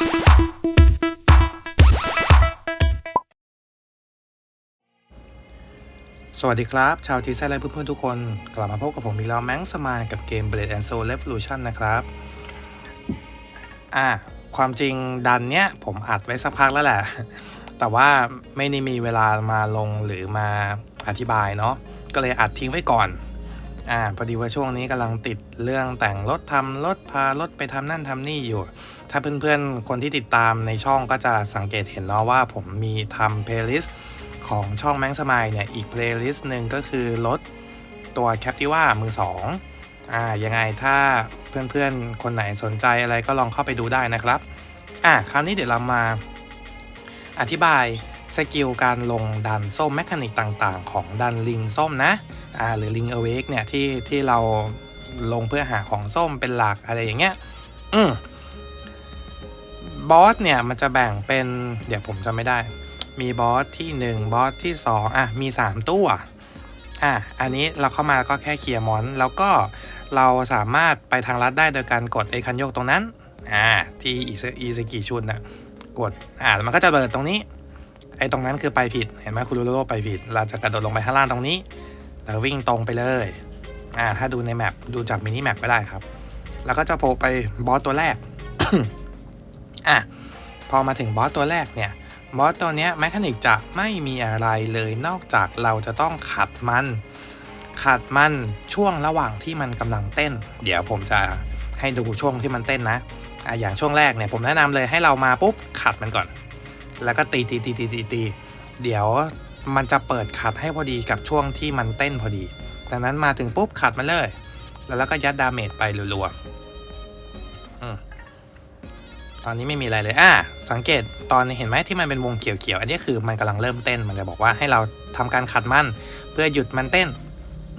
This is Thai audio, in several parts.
สวัสดีครับ ชาวทีไซและเพื่อนๆทุกคน กลับมาพบกับผมอีกแล้วแมงสมายกับเกม Blade and Soul Revolution นะครับ อะความจริงดันเนี้ย ผมอัดไว้สักพักแล้วแหละ แต่ว่าไม่ได้มีเวลามาลงหรือมาอธิบายเนาะก็เลยอัดทิ้งไว้ก่อน อ่า พอดีว่าช่วงนี้กำลังติดเรื่องแต่งรถทำรถพารถไปทำนั่นทำนี่อยู่ ถ้าเพื่อนๆ คนที่ติดตามในช่องก็จะสังเกตเห็นเนาะว่าผมมีทำเพลย์ลิสต์ของช่องแมงสมายเนี่ย อีกเพลย์ลิสต์หนึ่งก็คือรถตัว Captiva มือ2อ่ายังไงถ้าเพื่อนๆ คนไหนสนใจอะไรก็ลองเข้าไปดูได้นะครับอะคราวนี้เดี๋ยวเรามาอธิบายสกิลการลงดันส้มแมคานิกต่างๆ ของดันลิงส้มนะอ่าหรือลิงเอเวกเนี่ยที่ที่เราลงเพื่อหาของส้มเป็นหลักอะไรอย่างเงี้ยอืม บอสเนี่ยมันจะแบ่งเป็นเดี๋ยวผมจำไม่ได้ มีบอสที่ 1 บอสที่ 2 อะ มี 3 ตัวอะอันนี้เราเข้ามาก็แค่เคลียร์มอน แล้วก็เราสามารถไปทางลัดได้โดยการกดไอ้คันโยกตรงนั้นอ่าที่อีซอีสกิชุนนะกดอ่ามันก็จะเปิดตรงนี้ ไอ้ตรงนั้นคือไปผิดเห็นไหมคุณรูโลไปผิด เราจะกระโดดลงไปข้างล่างตรงนี้แล้ววิ่งตรงไปเลยอ่าถ้าดูในแมปดูจากมินิแมปก็ได้ครับ แล้วก็จะโผล่ไปบอสตัวแรก อะพอมาถึงบอสตัวแรกเนี่ยบอสตัวเนี้ยแมคานิกจะไม่มีอะไรเลยนอกจากเราจะต้องขัดมัน ขัดมันช่วงระหว่างที่มันกำลังเต้น เดี๋ยวผมจะให้ดูช่วงที่มันเต้นนะอะอย่างช่วงแรกเนี่ยผมแนะนำเลยให้เรามาปุ๊บขัดมันก่อน แล้วก็ตีตีตีตีตีตีเดี๋ยวมันจะเปิดขัดให้พอดีกับช่วงที่มันเต้นพอดี ดังนั้นมาถึงปุ๊บขัดมันเลย แล้วก็ยัดดาเมจไปรัว ตอนนี้ไม่มีอะไรเลยอ่าสังเกตตอนเห็นไหมที่มันเป็นวงเขียวๆอันนี้คือมันกำลังเริ่มเต้นมันจะบอกว่าให้เราทำการขัดมัน เพื่อหยุดมันเต้น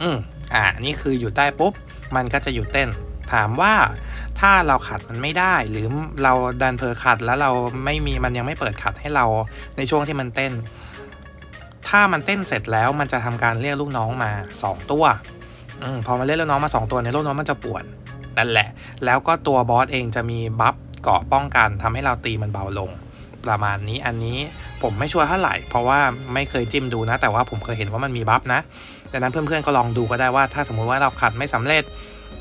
อืมอ่านี่คือหยุดได้ปุ๊บ มันก็จะหยุดเต้น ถามว่าถ้าเราขัดมันไม่ได้ หรือเราดันเพอขัดแล้วเราไม่มีมันยังไม่เปิดขัดให้เราในช่วงที่มันเต้น ถ้ามันเต้นเสร็จแล้วมันจะทำการเรียกลูกน้องมา 2 ตัวอืมพอมาเรียกลูกน้องมา 2 ตัวเนี่ยลูกน้องมันจะป่วนนั่นแหละ แล้วก็ตัวบอสเองจะมีบัฟ เกาะป้องกันทำให้เราตีมันเบาลง ประมาณนี้อันนี้ผมไม่ชัวร์เท่าไหร่ เพราะว่าไม่เคยจิ้มดูนะ แต่ว่าผมเคยเห็นว่ามันมีบัฟนะดังนั้นเพื่อนๆก็ลองดูก็ได้ว่าถ้าสมมุติว่าเราขัดไม่สำเร็จ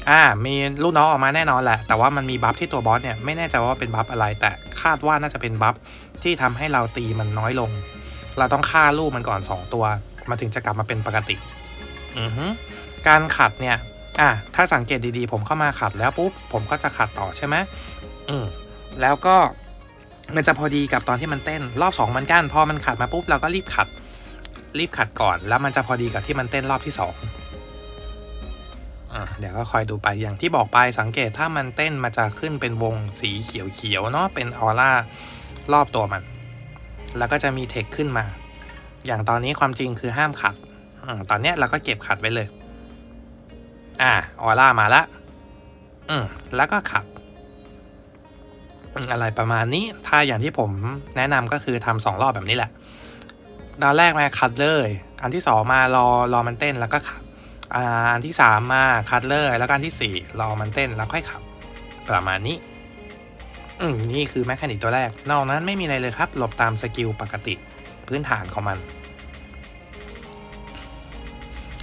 อ่ามีลูกน้องออกมาแน่นอนแหละ แต่ว่ามันมีบัฟที่ตัวบอสเนี่ยไม่แน่ใจว่าเป็นบัฟอะไร แต่คาดว่าน่าจะเป็นบัฟที่ทำให้เราตีมันน้อยลง เราต้องฆ่าลูกมันก่อน 2 ตัวมาถึงจะกลับมาเป็นปกติอือฮึการขัดเนี่ยอะถ้าสังเกตดีๆ ผมเข้ามาขัดแล้วปุ๊บผมก็จะขัดต่อใช่ไหม แล้วก็มันจะพอดีกับตอนที่มันเต้น รอบสองมันก้านพอมันขัดมาปุ๊บเราก็รีบขัด รีบขัดก่อน แล้วมันจะพอดีกับที่มันเต้นรอบที่สองอะเดี๋ยวก็คอยดูไปอย่างที่บอกไปสังเกตถ้ามันเต้นมันจะขึ้นเป็นวงสีเขียวๆเนาะเป็นออร่ารอบตัวมัน แล้วก็จะมีเทคขึ้นมา อย่างตอนนี้ความจริงคือห้ามขัดอตอนเนี้ยเราก็เก็บขัดไว้เลย อ่าออร่ามาละอืมแล้วก็ขัด อะไรประมาณนี้ ถ้าอย่างที่ผมแนะนำก็คือทำสองรอบแบบนี้แหละตอนแรกมาคัดเลย อันที่สองมารอรอมันเต้นแล้วก็ขับ อันที่สามมาคัดเลยแล้วก็อันที่สี่รอมันเต้นแล้วค่อยขับ ประมาณนี้ อืมนี่คือแมคานิกตัวแรก นอกนั้นไม่มีอะไรเลยครับ หลบตามสกิลปกติพื้นฐานของมัน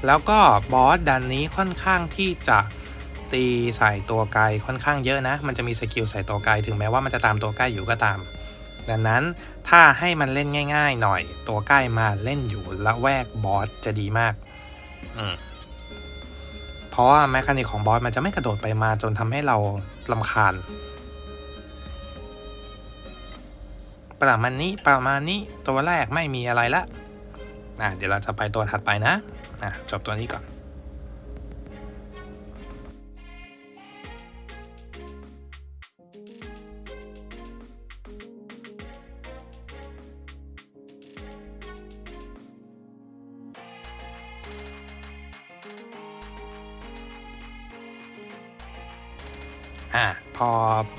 แล้วก็บอสดันนี้ค่อนข้างที่จะ ตีใส่ตัวไกลค่อนข้างเยอะนะ มันจะมีสกิลใส่ตัวไกลถึงแม้ว่ามันจะตามตัวใกล้อยู่ก็ตาม ดังนั้นถ้าให้มันเล่นง่าย ๆ หน่อย ตัวใกล้มาเล่นอยู่ละแวกบอสจะดีมากอืมเพราะว่าแมคานิกของบอสมันจะไม่กระโดดไปมาจนทำให้เราลำคาญประมาณนี้ประมาณนี้ตัวแรกไม่มีอะไรละอะเดี๋ยวเราจะไปตัวถัดไปนะอะจบตัวนี้ก่อน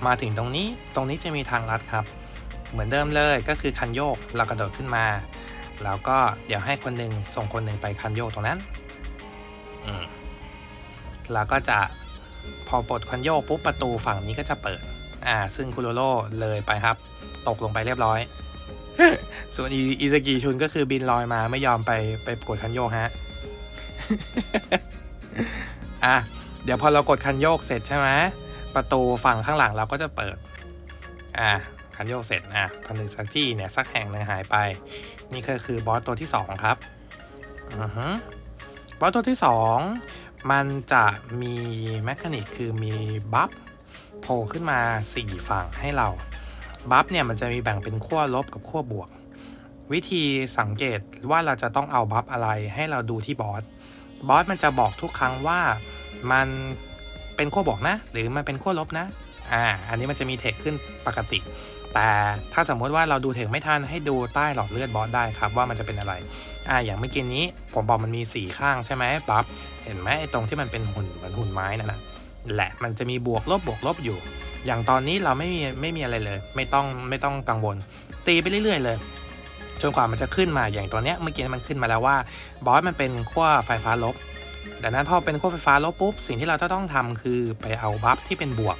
มาถึงตรงนี้ตรงนี้จะมีทางลัดครับ เหมือนเดิมเลยก็คือคันโยกเรากระโดดขึ้นมา แล้วก็เดี๋ยวให้คนหนึ่งส่งคนหนึ่งไปคันโยกตรงนั้นอืมแล้วก็จะพอปลดคันโยกปุ๊บประตูฝั่งนี้ก็จะเปิด อ่า ซึ่งคุโรโร่เลยไปครับ ตกลงไปเรียบร้อย ส่วนอีอีซากิชุนก็คือบินลอยมาไม่ยอมไปไปกดคันโยกฮะอะเดี๋ยวพอเรากดคันโยกเสร็จใช่ไหม ประตูฝั่งข้างหลังเราก็จะเปิด อะคันโยกเสร็จอะพันธุ์สักที่เนี่ยสักแห่งหนึ่งหายไป นี่ก็คือบอสตัวที่สองครับอือฮึบอสตัวที่สองมันจะมีแมคานิกคือมีบัฟโผล่ขึ้นมา 4 ฝั่งให้เราบัฟเนี่ยมันจะมีแบ่งเป็นขั้วลบกับขั้วบวก วิธีสังเกตว่าเราจะต้องเอาบัฟอะไรให้เราดูที่บอสบอสมันจะบอกทุกครั้งว่ามัน เป็นขั้วบวกนะ หรือมันเป็นขั้วลบนะอ่าอันนี้มันจะมีเทคขึ้นปกติ แต่ถ้าสมมติว่าเราดูเทคไม่ทันให้ดูใต้หลอดเลือดบอสได้ครับว่ามันจะเป็นอะไรอ่าอย่างเมื่อกี้นี้ผมบอกมันมีสีข้างใช่ไหมบัฟเห็นไหมไอ้ตรงที่มันเป็นหุ่นเหมือนหุ่นไม้นั่นนะแหละมันจะมีบวกลบบวกลบอยู่ อย่างตอนนี้เราไม่มีไม่มีอะไรเลย ไม่ต้องไม่ต้องกังวล ตีไปเรื่อยๆเลยจนกว่ามันจะขึ้นมาอย่างตัวเนี้ยเมื่อกี้มันขึ้นมาแล้วว่าบอสมันเป็นขั้วไฟฟ้าลบ ดังนั้นพอเป็นขั้วไฟฟ้าลบปุ๊บ สิ่งที่เราจะต้องทำคือไปเอาบัฟที่เป็นบวก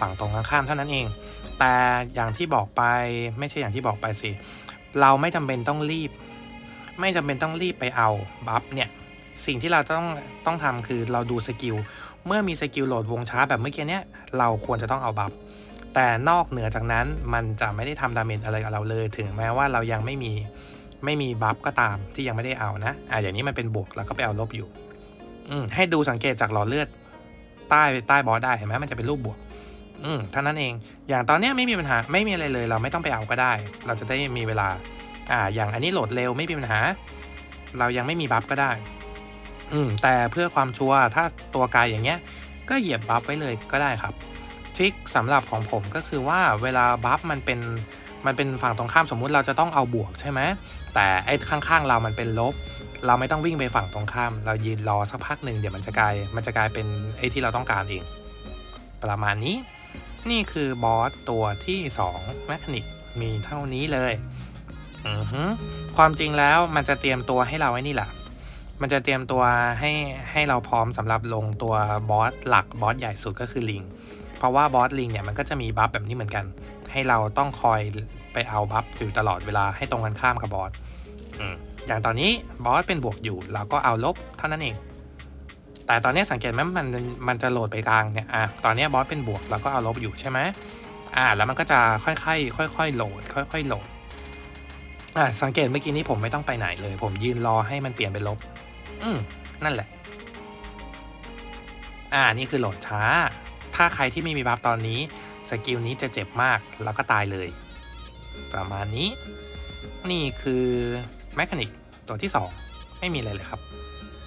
ฝั่งตรงข้ามเท่านั้นเอง แต่อย่างที่บอกไปไม่ใช่อย่างที่บอกไปสิ เราไม่จำเป็นต้องรีบ ไม่จำเป็นต้องรีบไปเอาบัฟเนี่ย สิ่งที่เราต้องต้องทำคือเราดูสกิล เมื่อมีสกิลโหลดวงช้าแบบเมื่อกี้เนี้ยเราควรจะต้องเอาบัฟแต่นอกเหนือจากนั้นมันจะไม่ได้ทำดาเมจอะไรกับเราเลย ถึงแม้ว่าเรายังไม่มีไม่มีบัฟก็ตามที่ยังไม่ได้เอานะอ่าอย่างนี้มันเป็นบวกแล้วก็ไปเอาลบอยู่ อืมให้ดูสังเกตจากหลอดเลือด ใต้ใต้บอสได้เห็นไหมมันจะเป็นรูปบวก อืมเท่านั้นเอง อย่างตอนเนี้ยไม่มีปัญหาไม่มีอะไรเลย เราไม่ต้องไปเอาก็ได้ เราจะได้มีเวลา อ่า อย่างอันนี้โหลดเร็วไม่มีปัญหา เรายังไม่มีบัฟก็ได้ อืมแต่เพื่อความชัวร์ถ้าตัวกายอย่างเงี้ย ก็เหยียบบัฟไว้เลยก็ได้ครับทริคสำหรับของผมก็คือว่าเวลาบัฟมันเป็นมันเป็นฝั่งตรงข้ามสมมุติเราจะต้องเอาบวกใช่ไหมแต่ไอ้ข้างๆเรามันเป็นลบ เราไม่ต้องวิ่งไปฝั่งตรงข้าม เรายืนรอสักพักหนึ่งเดี๋ยวมันจะกลายมันจะกลายเป็นไอ้ที่เราต้องการเอง ประมาณนี้ นี่คือบอสตัวที่2แมคานิกมีเท่านี้เลยอือฮึความจริงแล้วมันจะเตรียมตัวให้เราไว้นี่แหละมันจะเตรียมตัวให้ให้เราพร้อมสำหรับลงตัวบอสหลักบอสใหญ่สุดก็คือลิง เพราะว่าบอสลิงเนี่ยมันก็จะมีบัฟแบบนี้เหมือนกัน ให้เราต้องคอยไปเอาบัฟอยู่ตลอดเวลาให้ตรงกันข้ามกับบอสอืม อย่างตอนนี้บอสเป็นบวกอยู่ เราก็เอาลบเท่านั้นเอง แต่ตอนนี้สังเกตไหมมันมันจะโหลดไปกลางเนี่ยอะตอนนี้บอสเป็นบวกเราก็เอาลบอยู่ใช่ไหมอ่าแล้วมันก็จะค่อยๆค่อยๆโหลด ค่อยๆโหลดอ่าสังเกตเมื่อกี้นี้ผมไม่ต้องไปไหนเลย ผมยืนรอให้มันเปลี่ยนเป็นลบ อืมนั่นแหละ อ่านี่คือโหลดช้า ถ้าใครที่ไม่มีบัฟตอนนี้สกิลนี้จะเจ็บมากแล้วก็ตายเลย ประมาณนี้ นี่คือ แมคานิกตัวที่ 2 ไม่มีอะไรเลยครับ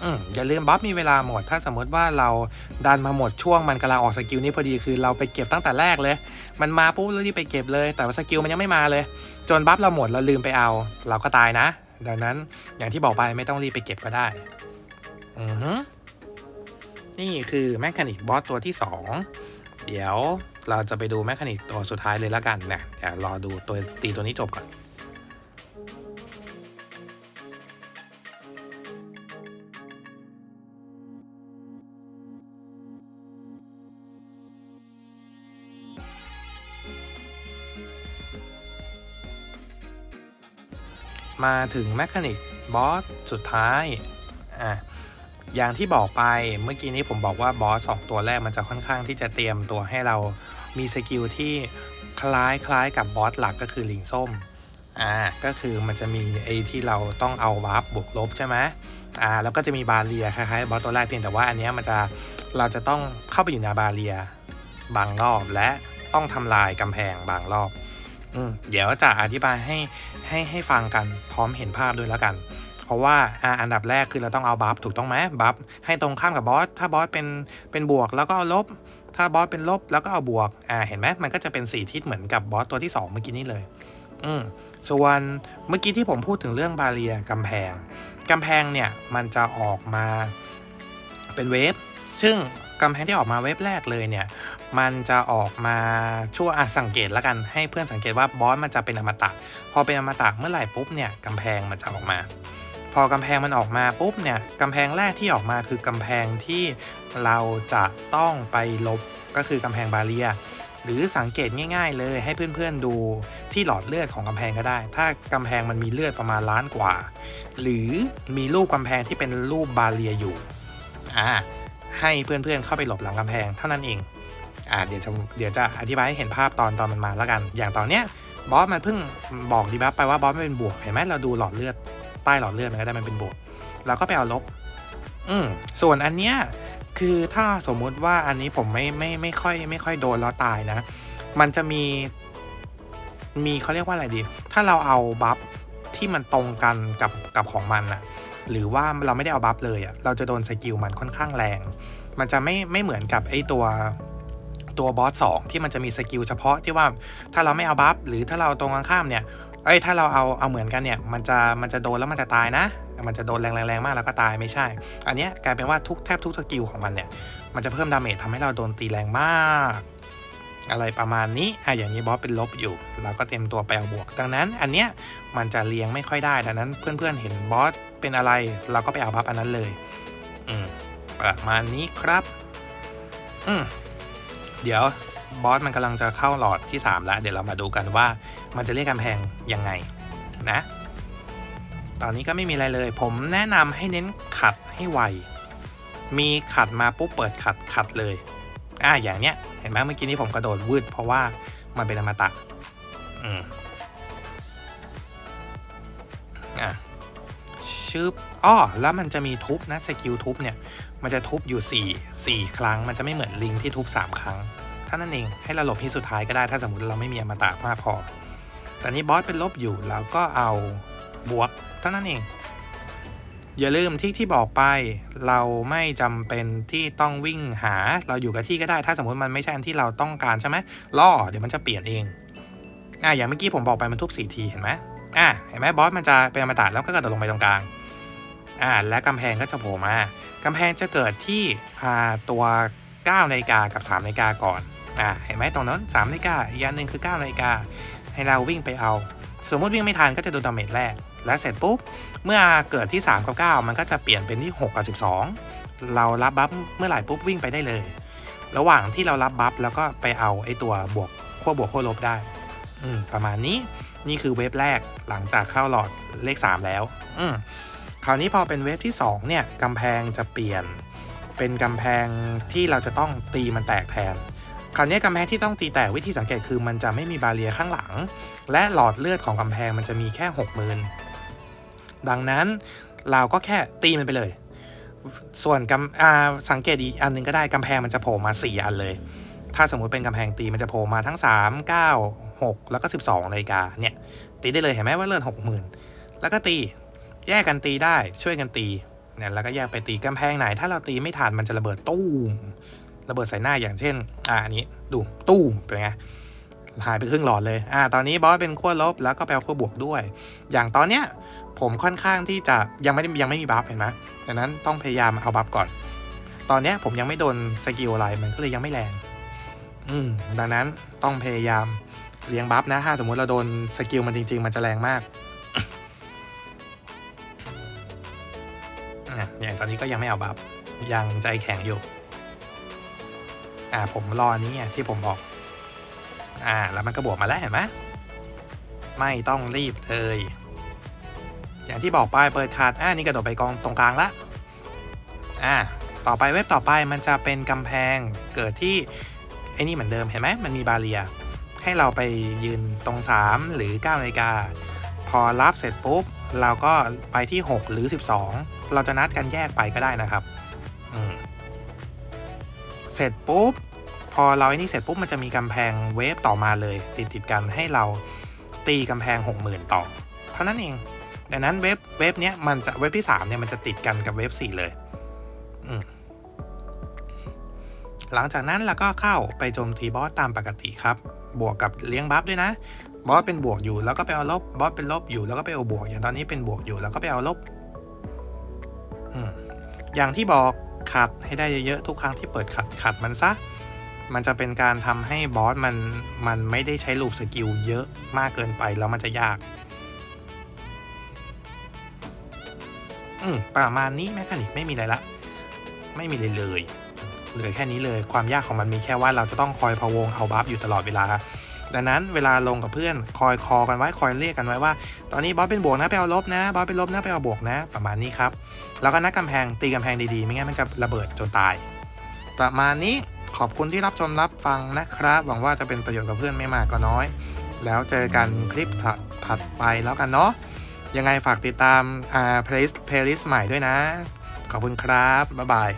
อืมอย่าลืมบัฟมีเวลาหมด ถ้าสมมติว่าเราดันมาหมดช่วงมันกำลังออกสกิลนี้พอดีคือเราไปเก็บตั้งแต่แรกเลย มันมาปุ๊บแล้วรีบไปเก็บเลย แต่ว่าสกิลมันยังไม่มาเลย จนบัฟเราหมดเราลืมไปเอา เราก็ตายนะ ดังนั้นอย่างที่บอกไปไม่ต้องรีบไปเก็บก็ได้ อือฮึนี่คือแมคานิกบอสตัวที่ 2 เดี๋ยวเราจะไปดูแมคานิกตัวสุดท้ายเลยล้วกันนะเดี๋ยวรอดูตัวตีตัวนี้จบก่อน มาถึงแมคานิกบอสสุดท้ายอะอย่างที่บอกไปเมื่อกี้นี้ผมบอกว่าบอสสองตัวแรกมันจะค่อนข้างที่จะเตรียมตัวให้เรามีสกิลที่คล้ายคล้ายกับบอสหลักก็คือลิงส้มอ่าก็คือมันจะมีไอ้ที่เราต้องเอาวาร์ปบวกลบใช่ไหมอ่าแล้วก็จะมีบาเรียคล้ายๆบอสตัวแรกเพียงแต่ว่าอันนี้มันจะเราจะต้องเข้าไปอยู่ในบาเรียบางรอบและต้องทำลายกำแพงบางรอบ อืมเดี๋ยวจะอธิบายให้ให้ให้ฟังกันพร้อมเห็นภาพด้วยแล้วกัน เพราะว่าอ่าอันดับแรกคือเราต้องเอาบัฟถูกต้องไหมบัฟให้ตรงข้ามกับบอสถ้าบอสเป็นเป็นบวกแล้วก็เอาลบ ถ้าบอสเป็นลบแล้วก็เอาบวกอ่าเห็นไหมมันก็จะเป็นสีทิศเหมือนกับบอสตัวที่ 2 เมื่อกี้นี้เลย อืมส่วนเมื่อกี้ที่ผมพูดถึงเรื่องบาเรียกำแพงกำแพงเนี่ยมันจะออกมาเป็นเวฟซึ่ง กำแพงที่ออกมาเวฟแรกเลยเนี่ย มันจะออกมาชั่วอะสังเกตแล้วกันให้เพื่อนสังเกตว่าบอสมันจะเป็นอมตะ พอเป็นอมตะเมื่อไหร่ปุ๊บเนี่ยกำแพงมันจะออกมา พอกำแพงมันออกมาปุ๊บเนี่ยกำแพงแรกที่ออกมาคือกำแพงที่เราจะต้องไปลบก็คือกำแพงบาเรียหรือสังเกตง่ายๆเลยให้เพื่อนๆดูที่หลอดเลือดของกำแพงก็ได้ ถ้ากำแพงมันมีเลือดประมาณล้านกว่า หรือมีรูปกำแพงที่เป็นรูปบาเรียอยู่ อ่า ให้เพื่อนๆเข้าไปหลบหลังกำแพงเท่านั้นเองอ่าเดี๋ยวจะเดี๋ยวจะอธิบายให้เห็นภาพตอนตอนมันมาแล้วกัน อย่างตอนเนี้ยบอสมันเพิ่งบอกดีบัฟไปว่าบอสไม่เป็นบวกเห็นไหมเราดูหลอดเลือดใต้หลอดเลือดมันก็ได้มันเป็นบวกเราก็ไปเอาลบ อืมส่วนอันเนี้ยคือถ้าสมมุติว่าอันนี้ผมไม่ไม่ไม่ค่อยไม่ค่อยโดนแล้วตายนะ มันจะมี มีเขาเรียกว่าอะไรดี ถ้าเราเอาบัฟที่มันตรงกันกับกับของมันอะ หรือว่าเราไม่ได้เอาบัฟเลยอะเราจะโดนสกิลมันค่อนข้างแรง มันจะไม่ไม่เหมือนกับไอตัวตัวบอสสองที่มันจะมีสกิลเฉพาะที่ว่าถ้าเราไม่เอาบัฟหรือถ้าเราตรงกันข้ามเนี่ยเอ้ยถ้าเราเอาเอาเหมือนกันเนี่ยมันจะมันจะโดนแล้วมันจะตายนะ มันจะโดนแรงแรงๆมากแล้วก็ตายไม่ใช่ อันเนี้ยกลายเป็นว่าทุกแทบทุกสกิลของมันเนี่ยมันจะเพิ่มดาเมจทำให้เราโดนตีแรงมาก อะไรประมาณนี้อะอย่างนี้บอสเป็นลบอยู่เราก็เต็มตัวไปเอาบวก ดังนั้นอันเนี้ยมันจะเลี้ยงไม่ค่อยได้ดังนั้นเพื่อนๆเห็นบอส เป็นอะไร เราก็ไปเอาบัฟอันนั้นเลย อืมประมาณนี้ครับ อืมเดี๋ยวบอสมันกำลังจะเข้าหลอดที่ 3 แล้ว เดี๋ยวเรามาดูกันว่ามันจะเรียกกำแพงยังไงนะ ตอนนี้ก็ไม่มีอะไรเลย ผมแนะนำให้เน้นขัดให้ไว มีขัดมาปุ๊บเปิดขัดขัดเลย อ่าอย่างเนี้ย เห็นไหมเมื่อกี้นี้ผมกระโดดวืดเพราะว่ามันเป็นอมตะ อืม ชืบอ้อแล้วมันจะมีทุบนะสกิลทุบเนี่ย มันจะทุบอยู่ 4 4 ครั้ง มันจะไม่เหมือนลิงที่ทุบ 3 ครั้งท่านั้นเองให้เราหลบที่สุดท้ายก็ได้ถ้าสมมติเราไม่มีอมตะมากพอแตอนนี้บอสเป็นลบอยู่เราก็เอาบวกเท่านั้นเอง อย่าลืมที่ที่บอกไป เราไม่จำเป็นที่ต้องวิ่งหาเราอยู่กับที่ก็ได้ ถ้าสมมติมันไม่ใช่อันที่เราต้องการใช่ไหมล่อเดี๋ยวมันจะเปลี่ยนเองอะอย่างเมื่อกี้ผมบอกไปมันทุบสี่ทีเห็นไหมอะเห็นไหมบอสมันจะเป็นอมตะแล้วก็กระโดดลงไปตรงกลาง อ่าและกำแพงก็จะโผล่มากำแพงจะเกิดที่อ่าตัว9นาฬิกากับ3นาฬิกาก่อนอ่าเห็นไหมตรงนั้น3นาฬิกาอีกอันหนึ่งคือ9นาฬิกาให้เราวิ่งไปเอา สมมติวิ่งไม่ทันก็จะโดนดาเมจแรก และเสร็จปุ๊บ เมื่อเกิดที่ 3 กับ 9 มันก็จะเปลี่ยนเป็นที่ 6 กับ 12 เรารับบัฟเมื่อไหร่ปุ๊บวิ่งไปได้เลย ระหว่างที่เรารับบัฟแล้วก็ไปเอาไอ้ตัวบวกขั้วบวกขั้วลบได้ อืมประมาณนี้นี่คือเวฟแรกหลังจากเข้าหลอดเลข 3 แล้ว อืม คราวนี้พอเป็นเวฟที่2เนี่ยกำแพงจะเปลี่ยน เป็นกำแพงที่เราจะต้องตีมันแตกแทน คราวนี้กำแพงที่ต้องตีแตกวิธีสังเกตคือมันจะไม่มีบาเรียข้างหลัง และหลอดเลือดของกำแพงมันจะมีแค่หกหมื่นดังนั้นเราก็แค่ตีมันไปเลย ส่วนกำสังเกตอีกอันหนึงก็ได้กำแพงมันจะโผล่มา 4 อันเลย ถ้าสมมุติเป็นกำแพงตีมันจะโผล่มาทั้ง 3 9 6 แล้วก็ 12นาฬิกาเนี่ยตีได้เลยเห็นไหมว่าเลือดหกหมื่นแล้วก็ตี แยกกันตีได้ช่วยกันตีเนี่ยแล้วก็แยกไปตีกำแพงไหน ถ้าเราตีไม่ทันมันจะระเบิดตู้มระเบิดใส่หน้าอย่างเช่น อ่าอันนี้ดูตู้มเป็นไงหายไปครึ่งหลอดเลย อ่า ตอนนี้บอสเป็นขั้วลบแล้วก็แปลขั้วบวกด้วย อย่างตอนเนี้ยผมค่อนข้างที่จะยังไม่ได้ยังไม่มีบัฟเห็นไหมดังนั้นต้องพยายามเอาบัฟก่อน ตอนเนี้ยผมยังไม่โดนสกิลอะไรมันก็เลยยังไม่แรง อืม ดังนั้นต้องพยายามเลี้ยงบัฟนะ ถ้าสมมุติเราโดนสกิลมันจริง ๆ มันจะแรงมาก อะอย่างตอนนี้ก็ยังไม่เอาบัฟยังใจแข็งอยู่อ่าผมรอนี้ที่ผมบอก อ่า แล้วมันก็บวกมาแล้วเห็นไหมไม่ต้องรีบเลย อย่างที่บอกไปเปิดขาดอ่านี่กระโดดไปกองตรงกลางละอ่าต่อไปเว็บต่อไปมันจะเป็นกำแพงเกิดที่ไอ้นี่เหมือนเดิมเห็นไหมมันมีบาเรีย ให้เราไปยืนตรง 3 หรือ9นาฬิกาพอรับเสร็จปุ๊บ เราก็ไปที่ 6 หรือ 12 เราจะนัดกันแยกไปก็ได้นะครับเสร็จปุ๊บ พอเราไอ้นี่เสร็จปุ๊บมันจะมีกำแพงเวฟต่อมาเลย ติดติดกันให้เราตีกำแพง 60,000 ต่อ เท่านั้นเองดังนั้นเว็บเว็บเนี้ยมันจะเว็บที่3เนี่ยมันจะติดกันกับเว็บ4เลยหลังจากนั้นเราก็เข้าไปโจมตีบอสตามปกติครับ บวกกับเลี้ยงบัฟด้วยนะบอสเป็นบวกอยู่แล้วก็ไปเอาลบบอสเป็นลบอยู่แล้วก็ไปเอาบวก อย่างตอนนี้เป็นบวกอยู่แล้วก็ไปเอาลบอย่างที่บอกขัดให้ได้เยอะๆทุกครั้งที่เปิดขัดขัดมันซะ มันจะเป็นการทำให้บอสมันมันไม่ได้ใช้ลูปสกิลเยอะมากเกินไปแล้วมันจะยาก อืมประมาณนี้แมคานิกไม่มีอะไรละ ไม่มีเลยเลยเหลือแค่นี้เลยความยากของมันมีแค่ว่าเราจะต้องคอยพะวงเอาบัฟอยู่ตลอดเวลา ดังนั้นเวลาลงกับเพื่อนคอยคอกันไว้คอยเรียกกันไว้ว่า ตอนนี้บอสเป็นบวกนะไปเอาลบนะบอสเป็นลบนะไปเอาบวกนะ ประมาณนี้ครับ แล้วก็นักกำแพงตีกำแพงดีๆ ไม่งั้นมันจะระเบิดจนตาย ประมาณนี้ขอบคุณที่รับชมรับฟังนะครับ หวังว่าจะเป็นประโยชน์กับเพื่อนไม่มากก็น้อย แล้วเจอกันคลิปถัดไปแล้วกันเนาะยังไงฝากติดตามอ่า playlist playlist ใหม่ด้วยนะ ขอบคุณครับบ๊ายบาย